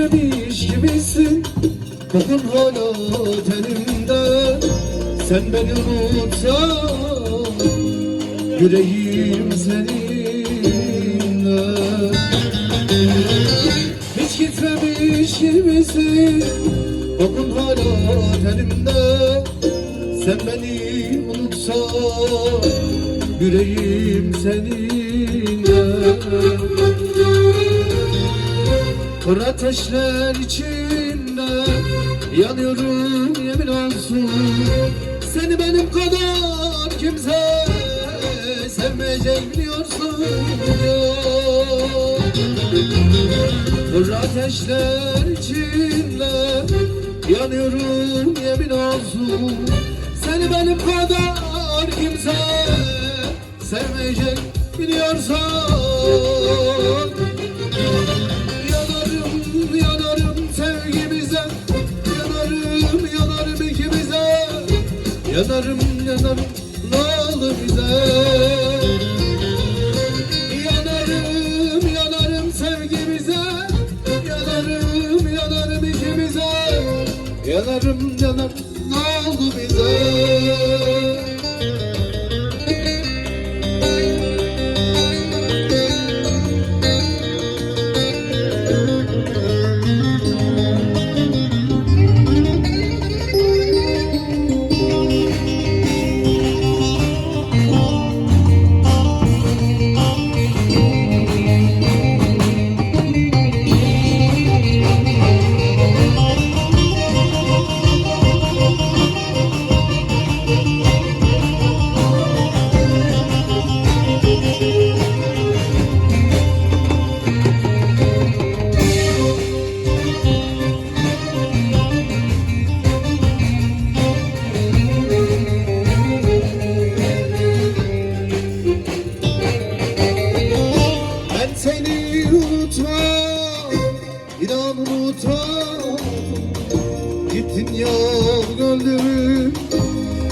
gitmemiş gibisin. Kokun hala tenimde Sen beni unutsan. Yüreğim seninle. Hiç gitmemiş gibisin. Kokun hala tenimde Sen beni unutsan. Yüreğim seninle Kır ateşler içinde Yanıyorum yemin olsun. Seni benim kadar kimse Sevmeyecek biliyorsun. Kır ateşler içinde Yanıyorum yemin olsun. Seni benim kadar kimse Sevmeyecek biliyorsun Yanarım, yanarım olur bize. Yanarım, yanarım sevgimize. Yanarım, yanarım ikimize Yanarım, yanarım oldu bize seni unutmam, inan unutmam Gittin ya gönlümü,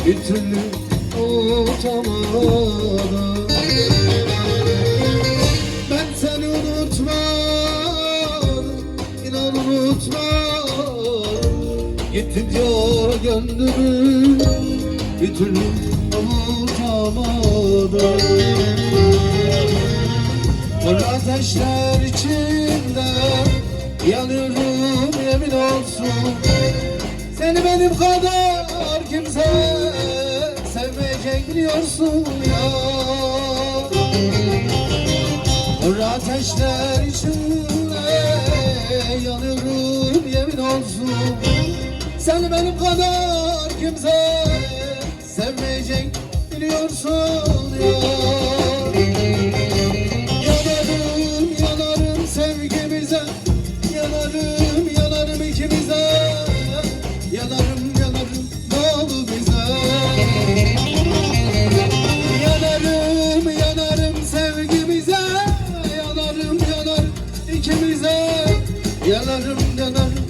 bir türlü unutamadım. Ben seni unutmam, inan unutmam Gittin ya gönlümü, bir türlü unutamadım ateşler içinde Yanıyorum yemin olsun. Seni benim kadar kimse Sevmeyecek biliyorsun ya. Kır ateşler içinde Yanıyorum yemin olsun. Seni benim kadar kimse Sevmeyecek biliyorsun ya yanarım yanarım ikimize. Yanarım yanarım ne olur bize. Yanarım yanarım sevgimize. Yanarım yanar ikimize. Yanarım yanarım.